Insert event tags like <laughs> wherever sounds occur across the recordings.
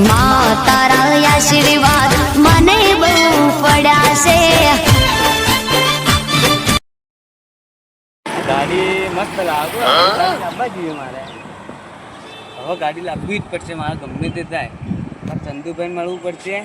માં તારા આશીર્વાદ મને બહુ પડ્યા છે ગાડી મસ્ત લાગો લાવવા જોઈએ મારે હવે ગાડી લાવવી જ પડશે મારે ગમે તે થાય મારે ચંદુભાઈ મળવું પડશે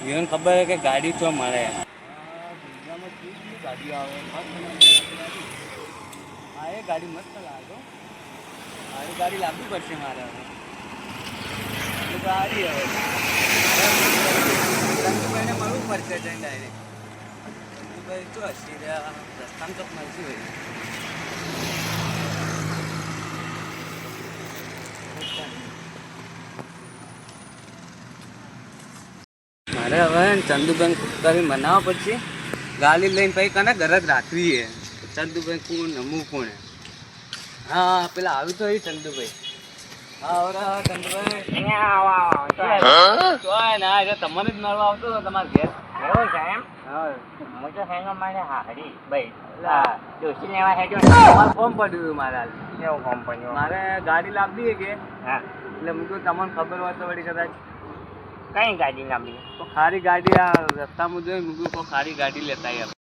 જીવન ખબર છે કે ગાડી તો મળે ગાડીઓ આવે હા એ ગાડી મસ્ત લાગો મારી ગાડી લાવવી પડશે મારે હવે મારે હવે ચંદુભાઈ કરી મનાવવા પડશે. ગાલી લઈને પછી કને ઘરે જ રાખવી છે. ચંદુભાઈ કોણ નમું કોણ? હા, પેલા આવ્યું તો એ ચંદુભાઈ. તમને જ મળવા આવતો હતો તમારા ઘેર છે એમ હા તો હેનો મારે હારી ભાઈ. ડોસી લેવા હેજો તમારે ફોર્મ પડ્યું મારે કેવું કંપનીઓ મારે ગાડી લાવવી કે હા એટલે મેં તમને ખબર હોય તો વળી કદાચ કઈ ગાડી લાંબી તો ખારી ગાડી આ રસ્તા જોઈ મૂક્યું તો ખારી ગાડી લેતા આવ્યા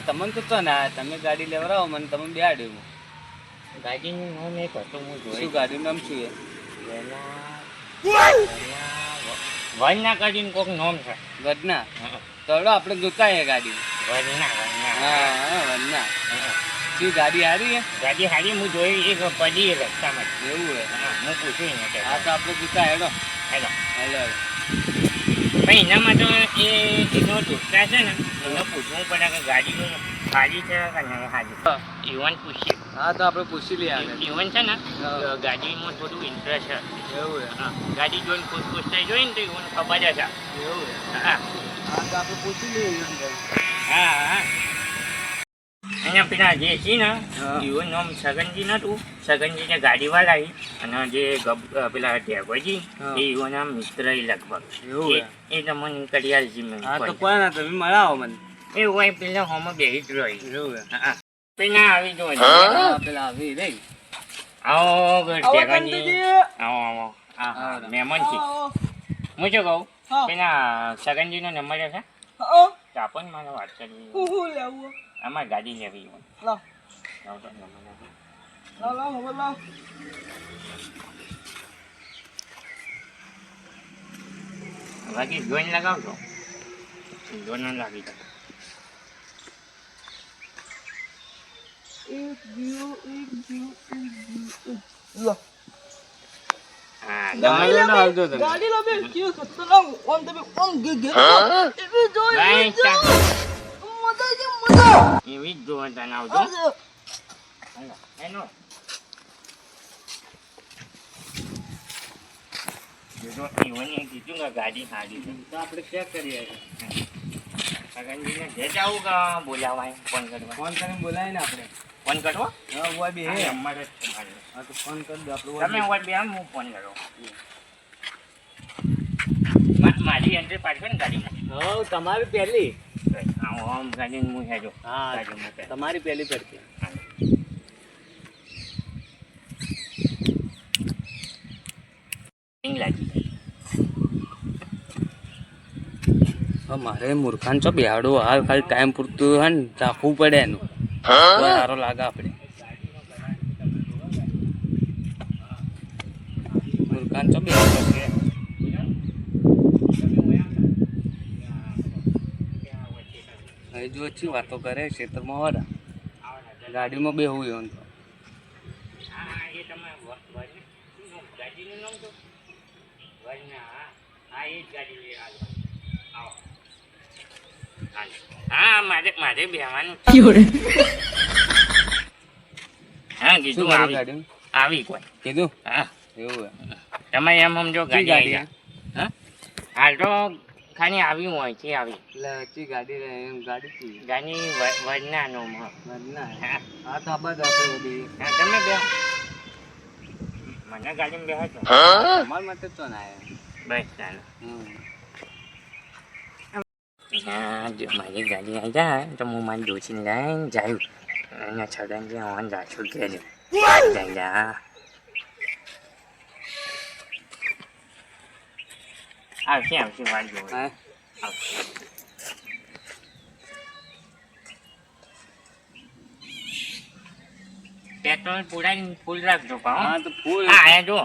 તમને તો ના તમે ગાડી લેવડાવો મને તમે બેહાડ્યું ગાડીનું નામ એક હતું હું શું જોઈ ગાડીનું નામ શું વરના કરીને કોક નામ છે. વડના હં. તો આપણે જોતા એ ગાડી. વરના વરના. હં. શું ગાડી હારી હે? ગાડી હારી હું જોઈ એક પડી રસ્તામાં. એવું હે. હા, હું પૂછ્યું એને કે હા તો આપણે જોતા હેડો. હેલો. હેલો ભાઈ એનામાં તો એ જેનો દોસ્તા છે ને એને પૂછવું પડે કે ગાડી ખાલી છે કે નહીં ખાલી ઇવન પૂછીએ. હા તો આપણે પૂછી લઈએ ઇવન છે ને. ગાડીમાં થોડું ઇન્ટરેસ્ટ છે. એવું હે. હા, ગાડી જોઈને ખુશ ખુશ થઈ જોઈને તો ઇવન ખબર જ છે. એવું હે. હા. હા તો આપણે પૂછી લઈએ. હા હા. અહીંયા પેલા જે છે ને હા. નામ સગનજી નતું સગનજીને ગાડીવાળા આવી અને જે પેલા ટેગોજી એ ઇવન નામ મિત્ર લગભગ. એ- તમને કડિયાલ જીમે હા તો કોઈ ના તમે મળાવો મને. એ હોય પેલા હોમાં બેહી જ રહી. હા પેલા આવી જો પેલા આવી રે આવો આવો આવો આવો હા મહેમાન છે. હું શું કહું? પેલા સગનજીનો નંબર છે તો આપો ને મારે વાત કરવી. અમારે ગાડી લેવી લો. આપો. બાકી જોઈને લગાવજો. જો લાગી જાય. ગાડી આવજો તમે ચા. એવી જ જોવા તને આવજો. એનો. ગાડી સારી તો આપણે ચેક કરીએ જે જાવું કે બોલાવાય ફોન કરવા? ફોન કરીને બોલાય ને આપણે. ફોન કરવો? હા બી હે અમારે હા તો ફોન કરી દો આપણે તમે વોટ બે આમ હું ફોન કરો. મારી એન્ટ્રી પાડશો ને ગાડીમાં? હઉ તમારી પહેલી. આવો આમ ગાડીને હું હેજો હા તમારી પહેલી પડતી મારે મૂર્ખાન છો બિહાડો. હાલ ખાલી ટાઈમ પૂરતું હે ને રાખવું પડે એનું. સારો લાગે આપણે મૂર્ખાન છો બેહાડો. જો ઓછી વાતો કરે ખેતરમાં વાળા. ગાડીમાં બેહવું એમ તો. હા શું મારે મારે બેહવાનું હા કીધું આવી. આવી કોઈ. કીધું? હા. એવું તમે એમ સમજો ગાડી હા? હાલ તો ખાલી આવી હોય છે આવી? એટલે ગાડી એમ ગાડી છે. ગાડી વરના. ના હા. હા તો આબાદ આપણે બધી હા, તમે બે મને ગાડીમાં હતો તમારા માટે તો ના બસ ચાલો. હા જો મારી ગાડી આવી જાય તો હું મારી ડોસીને લઈને જાય અહીંયા છગન જે ઓન જાશું કે જાય જા. આવશે આવશે હા પેટ્રોલ પુરાઈને ફૂલ રાખજો પાહો હા તો ફૂલ હા આયા જો.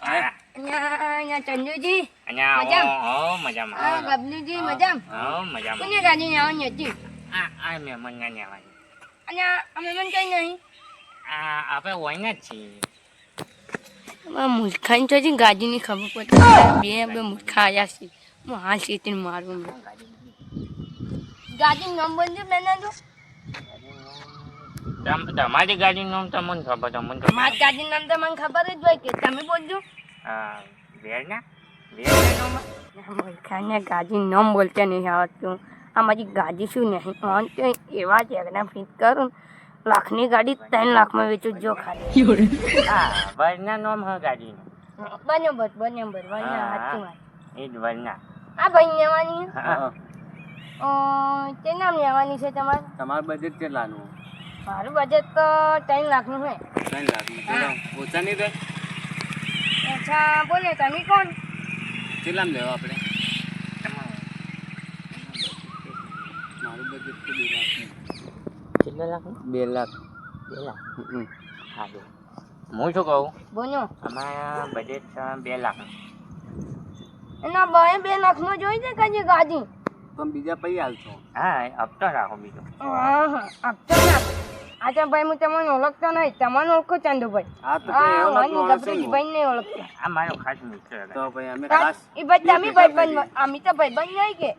અહીંયા ચંદુજી. મજામાં? હો મજામાં. બબલુજી મજામ? હો મજામાં. કોને ગાડી આવવાની હતી? આ આ મહેમાન ના આવવાની. અને મહેમાન મને કઈ નહીં? આ આપણે હોય જ છીએ. મૂર્ખાની તો ગાડીની ખબર પડતી બે બે મૂર્ખા આવ્યા છે. હું હાલ સીટીને મારું ગાડી નંબર છે બેના તો તમ- તમારી ગાડીનું નામ તમને ખબર તમને ખબર મારી ગાડી નામ તો મને ખબર જ હોય કે તમે બોલજો. હા વેરના? મૂર્ખાને ગાડી નામ બોલતા નહીં આવતું આ મારી ગાડી શું નહીં? એવા જ એકદમ ફિટ કરું લાખની ગાડી ત્રણ લાખમાં વેચું જો ખાલી. હા વરના નામ હ ગાડીનું બરાબર બરાબર બર હા. હાચી વાત. એ જ વરના. આ ભાઈ લેવાની હા. અ, તે નામ લેવાની છે તમારે? તમારું બજેટ કેટલાનું? મારું બજેટ તો ત્રણ લાખનું હોય ત્રણ લાખનું. ઓછા નહીં થાય અચ્છા બોલે તમે કોણ? કેટલામાં લેવા આપણે તમારું મારું બજેટ તો બે લાખનું કેટલા લાખ બે લાખ બે લાખ. હા બે હું શું કહું? બોલો. અમારા બજેટ છે બે લાખ એના ભાઈ બે લાખમાં જોઈ દે કઈ ગાડી? તમે બીજા પૈ હાલશો હા હપ્તો રાખો બીજો. હા હા આપતો ના આચા ભાઈ હું તમને ઓળખતો નહીં. તમને ઓળખો ચાંદુભાઈ. હા તો હા ભાઈ હું એવા ગભરેજી ભાઈ નહીં ઓળખતો આ મારો ખાસ મિત્ર છે. તો ભાઈ અમે ખાસ એ ભાઈ તમે ભાઈ બંધ અમે તો ભાઈ બંધ નહીં કે.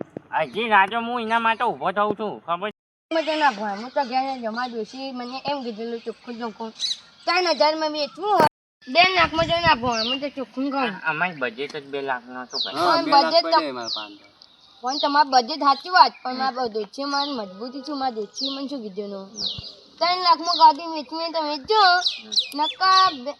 હજી રાજો હું એના માટે ઊભો થઉં છું. ખબર ના ભાઈ હું તો ઘેર જમા દોશી મને એમ કીધેલું ચોખ્ખું ચોખ્ખું. ત્રણ હજારમાં વેચવું હોય? બે લાખમાં જો ના ભાવ હું તો ચોખ્ખું કહું અમારી બજેટ જ બે લાખ નો શું કરે હા પણ બે તો- પડે પણ તમારું બજેટ સાચી વાત પણ મારા દોશી મારી મજબૂતી છું મારા દોશી મને શું કીધું નું ત્રણ લાખમાં ગાડી વેચવી તો વેચજો. નકા બે-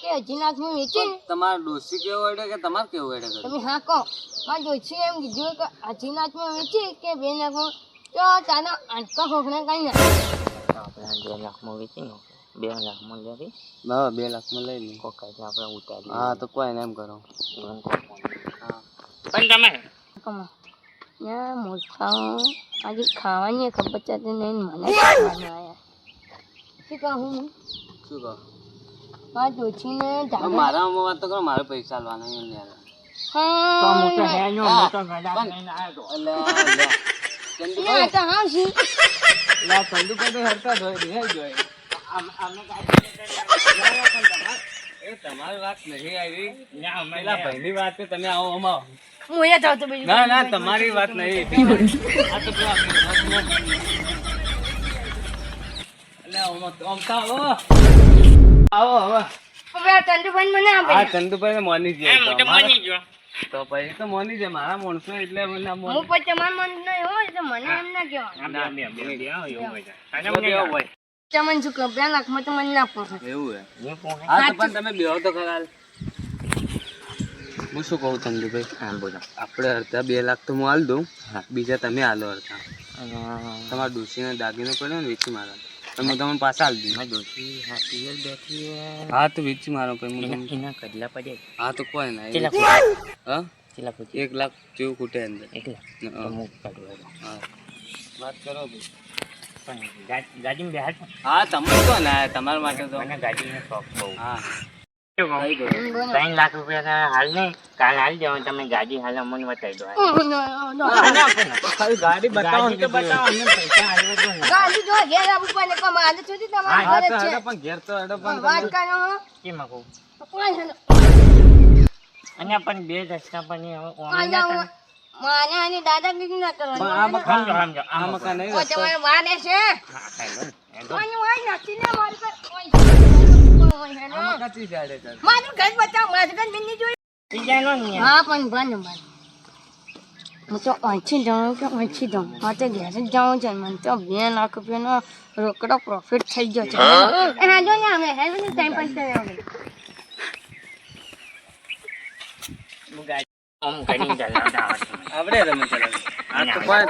કે અઢી લાખમાં વેચી. તમારે ડોસી કેવો હેડે કે તમારે કેવું હેડે તમે હા કહો. મારા દોછી એમ કીધું કે અઢી લાખમાં વેચી કે બે લાખમાં તો તારા આંટકા ખોખણા કઈ ના આપણે બે લાખમાં વેચી નાખો બે લાખમાં લેવી હા બે લાખમાં લઈ લઈએ. કોક આપણે ઉતારી હા તો કોઈ એમ કરો. એવું કોક. હા પણ તમે કમા મૂર્ખાઓ આજે ખાવાની ખબર ચાલતી નહીં મને ખાવાનું શું કહું હું? શું કહો? મારા વાત તો કરો મારે પૈસા લેવાના એમ યાર તો તો હા હે નો, હું તો ગળા આવ્યો તો. ચંદુભાઈ તો હા ચંદુભાઈ હરતા રિહાઈ એ તમારી વાત નહીં આવી. પેલા ભાઈની વાત છે તમે આવો અમાવો. હું અહીંયા જાઉં તો બીજું ના ના તમારી વાત નહીં. આ તો પેલા આવો. હવે ચંદુભાઈ મને હા ચંદુભાઈ મોની હા, જાય તો પછી તો મોની છે મારા માણસો એટલે મને હું પછી તમારા મન નહીં હોય તો મને એમ ના કહેવાનું આ બે, બે, બે, બે, હા, એવું હોય છે. મને કેવું હોય? તમને શું કહું બે લાખમાં તો મને ના પોસાય એવું હે? હું પણ તમે બેહો તો ખરા. હું શું કહું ચંદુભાઈ હા, બોલો. આપણે અડધા બે લાખ તો હું હાલ દઉં. બીજા તમે હાલો અડધા. તમારા ડોસીને દાગીનો પડ્યો ને વેચી મારા. તમે તમને પાછા આપી દઉં હા, પિયર બેઠી હા તો વેચી મારો પછી હું તમને- એના કડલા પડ્યા હા તો કોઈ ના કેટલા હા? કેટલા ખૂટે? એક લાખ જેવું ખૂટે અંદર. એક લાખ. હા. હું કાઢું હા. વાત કરો ભાઈ. ગાડીમાં બેહાડ? હા તમે તો ના તમારા માટે તો. મને ગાડીનો શોખ બહુ. હા. ત્રણ લાખ રૂપિયા હાલ ને કાલ હાલ જાઓ તમે ગાડી હાલ અમને બતાવી દો. ગાડી તો બતાવો અમને પૈસા હાલવા દો ગાડી જો ઘેર આવવું પણ મારે સુધી તમારા હા ઘરે છે. પણ ઘેર તો હેડો પણ વાત કરો કેમ આપું? અને પણ બે દસકા પણ ની હવે ઓમે આ ના જાઓ. આની દાદાગીરી ના કરવાની. આ મકાન સમજો, સમજો. આ મકાન. નહીં ઓ, તમારે વારે છે? હા, ખાઈ લો ને. એ તો ઓય, ઓય, નથી ને મારી પર. ઓય, ઓય, હેલો. આ મકાન ચી છે? મારું ઘર બતાવો મારું ઘર બિન્ની જોઈ બીજાનો ને હા પણ બંધ બંધ હું તો અહીંથી જાઉં કે અહીંથી જાઉં? હા તો ઘેર જ જાઉં છે. મને તો બે લાખ રૂપિયાનો રોકડો પ્રોફિટ થઈ ગયો છે. એ હા જો ને અમે ને ટાઈમ પાસ કર્યો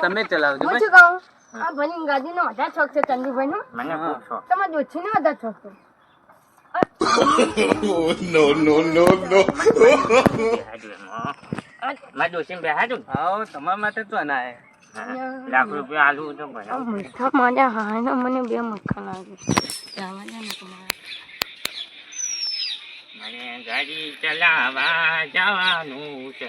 તમે ચલાવજો. હું શું કહું? આ ભાઈ ગાડીનો વધારે શોખ છે ચંદુભાઈ નો મને શોખ તમારે દોશીનો વધારે શોખ છે. <laughs> બેહાડું એમાં. <laughs> મારે ડોશીને બેહાડું ને? આવો તમારા માટે તો ના હે. લાખ રૂપિયા આલુ તો. મીઠા માજા હા ને મને બે મખા લાગે જાવા દે ને તમારે મને ગાડી ચલાવા જવાનું છે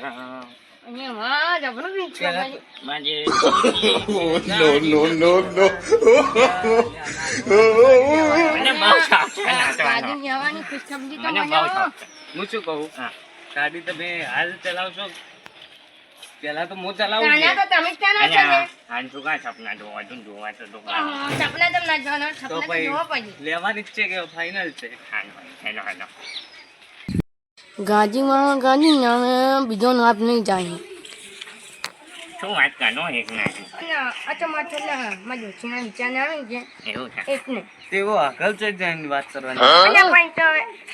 તો. હું શું કહું. ગાડી તમે હાલ ચલાવશો પેલા તો હું ચલાવું તો. તમે સપના જોવા છું જોવા તો તો સપના તો ના જોવાના સપના તો જોવા પડે લેવાની જ છે કે ફાઇનલ છે હાલો હેલો હેલો ગાજીમાં ગાજી નામે બીજો નાપ નહીં જાય શું વાત કરો એક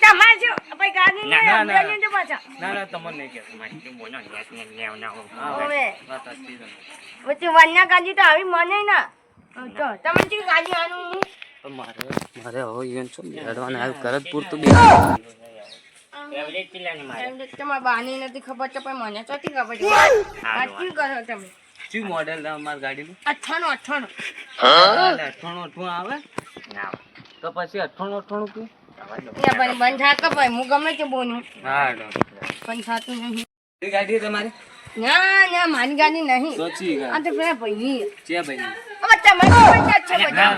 ના મારા ના ના, ને ના, ના. ના ના. મારે ને હવે. ના. કરત પૂરતું બે એવરેજ કેટલાની મારે. એમ તો બાની નથી ખબર તો પણ મને ચોથી ખબર. છે સાચું કરો તમે? શું મોડેલ અમારી ગાડીનું? આવે? ના. તો પછી બંધ કે ભાઈ હું ગમે તે બોલું. હા પણ નહીં. એ ગાડી તમારી? ના ના મારી ગાડી નહીં. તો ચી આ તો પેલા ભાઈની. છે તમારી પંચાયત છે ના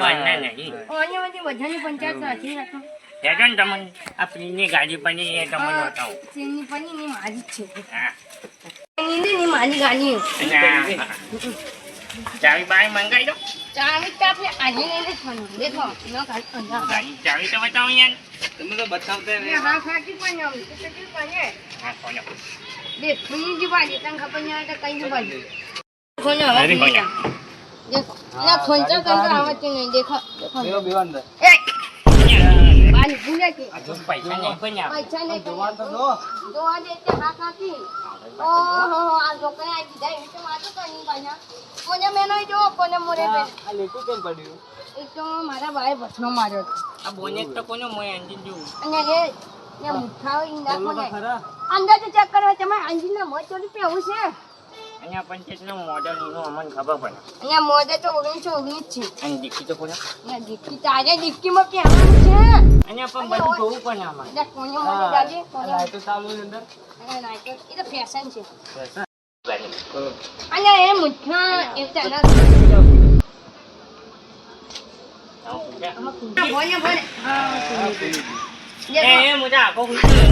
નહીં બધાની નથી રાખો. હેડો ને તમને. આ ફ્રીની ગાડી પણ એ તમને બતાવું. તેની પણ ની મારી છે એની ને ની મારી ગાડી ચાવી બાય મંગાઈ દો. ચાવી તો આપણે આજે લઈને ફરવાનું. દેખો નો ખાલી અંધા ગાડી ચાવી તો બતાવો યાર. તમે તો બતાવતા ને હા ખાકી પણ આમ તો કેટલી પણ હા કોનો દે જ બાજી તને ખબર ન આવે તો કઈ જ વાડી ખોલો હવે કોનો દેખો. ના ખોલતા કરતા આવતી નહીં. દેખો દેખો. બેવો અંદર. એ! બાજી ભૂલે કે. આ જો પૈસા નહીં પણ. પૈસા નહીં જોવા તો જો જોવા દે તે હા ખાકી ઓહો આ છોકરા આવી દીધા એ તો વાતો કરી બાજા કોને મેનો જો કોને મોરે પે આ લેકું કેમ પડ્યું? એ તો મારા ભાઈ ભથનો માર્યો આ બોનેટ તો કોનો મોય એન્જિન જો અને એ ને બોલો તો કોને અંદર તો ચેક કરવા તમે અંજીના મોજ ચોરી પેવું છે. અહીંયા પંચાયતનું મોડલ એનું અમને ખબર પડે. અહીંયા મોજે તો ઓગણીસો ઓગણીસ છે. અને દીકરી તો કોને? અહીંયા ડિક્કી તારે ડિક્કીમાં પહેરવાનું છે. અહીંયા પણ બધું જોવું પડે આમાં. એટલે કોને જાજે કોને? લાઈટો ચાલુ છે અંદર. અને એ તો ફેશન છે. ફેશન અહીંયા એ મુઠ્ઠા એ પૂછે. બોલે બોલે હા એ મુજા આખો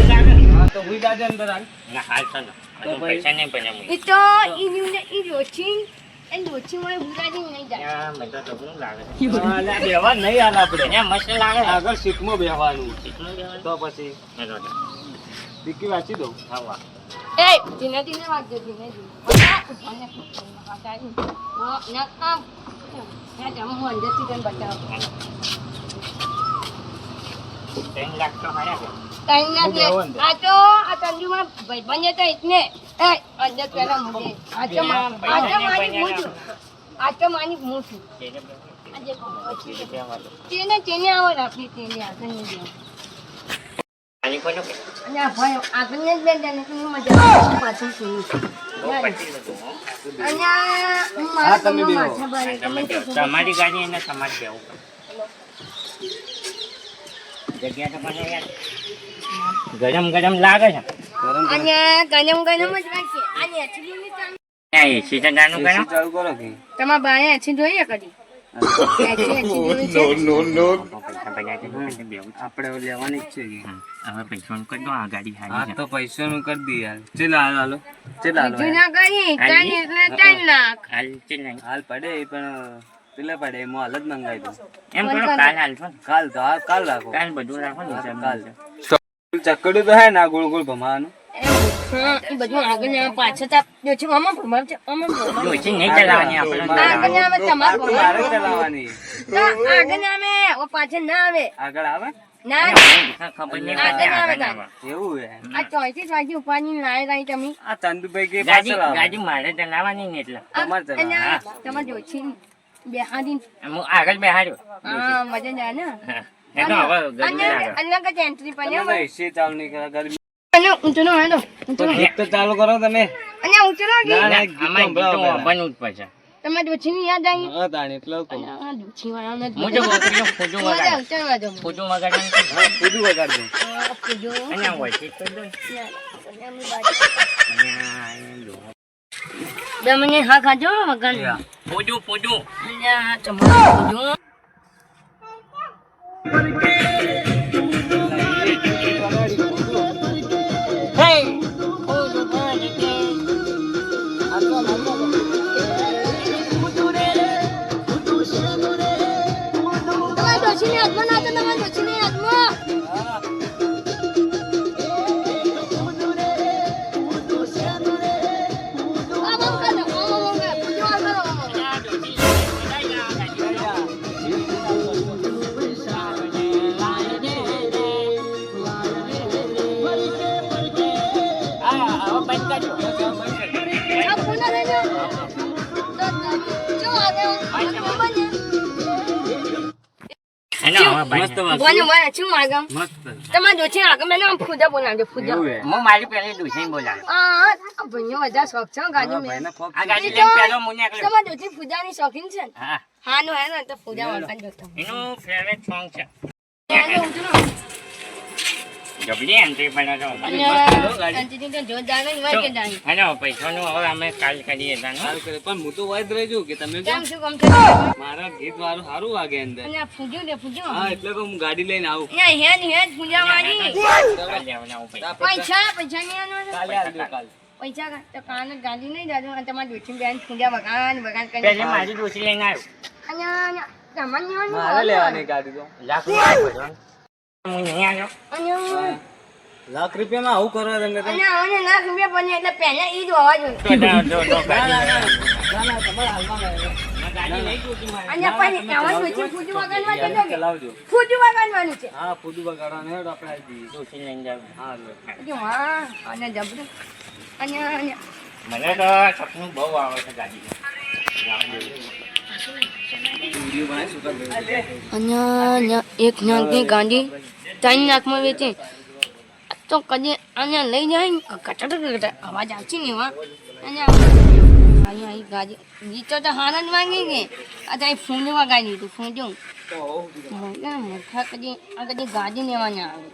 લાગે. તો હુઈ જાજે અંદર આ ના હાલ. તો પૈસા નહીં પણ એ તો ઈ ને ઈ રોચી એ રોચી માં ભૂલાજી નહીં જાય. ત્યાં તો શું લાગે. હા, લે, નહીં હાલ આપણે. ત્યાં મસ્ત લાગે. આગળ સીટમાં બેહવાનું. તો પછી. Hello, hello. વાંચી દઉં? હા, વાહ. એ ધીમે ધીમે વાગજો ધીમે ધીમે. ના કામ ના જામ હું અંદરથી તને બતાવું. ત્રણ લાખ તો હાર્યા કે? કઈ ના હું લે બેહો અંદર. આ તો આ તંજુમાં ભાઈબંધ હતા એટલે એ અંદર પેલા મુજે આ તો આ તો માની હું છું આ તો માની હું છું. તેને બે- આ જે તેને આવો રાખી તેને આગળ નહીં ભાઈ આગળ જ બે મજા પાછળ છું બહુ. પતી બધું, હો. અને આ હું હા, મારા તમે ઘરમાં બેહો. માથા ભારે તમે તમે કહો, શું તમારી ગાડી એને તમારે બેવું જગ્યા તો મને યાર ગરમ ગરમ લાગે છે. ગરમ ગરમ. અને ગનમ ગનમ જ રાખીએ અને એચડી ની એસી તો નાનું ગરમ ચાલુ કરો કે? તમારા બાએ એચડી જોઈએ કદી? એચડી એચડી જોઈએ છે. પૈસા. આપણે લેવાની જ છે કરી દો આ ગાડી હા કરી ચેલા હાલ હાલો. ચેલા ના કરી હાલ. હાલ પડે પણ પેલા પડે એમ હાલ જ મંગાવી દઉં એમ કરો કાલ હાલશો કાલ તો કાલ રાખો. કાલ બધું રાખો ને કાલ. ચકડ્યું તો હે ના ગોળ ગોળ ભમાવાનું. બધું આગળ પાછળ છે આમાં ભમાવ છે આમાં ભમાવ જોઈશે નહીં ચલાવવાની આપણે આગળ આવે તમારે આ તો મારે ભમાવ ચલાવવાની. તો આગળ આવે ઓ પાછળ ના આવે. આગળ આવે? ના ખબર નહીં આગળ આવે. એવું હે? આ ચોઈથી ઉપાડીને લાવી લાવી તમે. આ ચંદુભાઈ કે ગાડી પાછળ ગાડી મારે ચલાવવાની ને એટલે. તમારે જોઈશી બેહાડી હું આગળ બેહાડ્યો હા મજા જાય ને હા. એ હવે ગરમી લાગે અલગ જ એન્ટ્રી તમે પણ તો એસી ચાલુ નહીં ગરમી અને ઊંચો નો હેડો ગીત તો ચાલુ કરો તમે અને ઊંચો નો ના, ના, ગઈ ગીત ગીતો પહેલા. બનવું જ પડશે તમારે ડોચીની યાદ આવી હા તાણી એટલે કહું. આ ડોચી વાળાને જ હું જો ગોતરીઓ વગાડ આવશે વાજો ફૂટું વગાડવાનું હા પૂરું વગાડજો આ પૂજો અને આ વોઇસ તો દો. અને આ અહીંયા લો. બે મિનિટ હા ખાજો વગર ફૂટું ફૂટું અને આ તમારું પૂજો હે શોખીન છે? હા નો હે ને, તો તમે. એનું ફેવરેટ સોંગ છે. જબરી એન્ટ્રી આંટીની તો ડાઈ. અને પૈસાનું હવે અમે કાલ કરીએ કરે. પણ હું તો વાઈટ રહી છું કે તમે કેમ કેમ શું કામ છે? મારા ગીત વાળું સારું વાગે અંદર ને. હા એટલે હું ગાડી લઈને આવું પૈસા પૈસા પૈસા પૈસા તો કાને ગાડી નહીં જાજો અને તમારી ડોશી બેન ફૂદ્યા વગાડ વગાડ કરીને. પહેલે મારી દોશી લઈને આવ્યો અને તમારે. લેવાની ગાડી તો લાખ રૂપિયા ભરવાનું. રૂપિયા માં લાખ રૂપિયામાં આવું કરવા તમે લાખ રૂપિયા બને એટલે પહેલા ઈ જ હોવા જોઈએ. મને તો સપનું બહુ આવે છે ગાડી અને એક નાની ગાંડી ત્રણ લાખમાં વેચી. તો કદી આને લઈ જાય ને કટક કટક અવાજ આવશે ને એવા અહીંયા અહીં ગાડી. ગીતો તો હાર જ વાગી ગઈ આ તો ફૂંડ વગાડી દીધું ફૂંડ્યું. મૂર્ખા કદી આ કદી ગાડી લેવા ના આવે.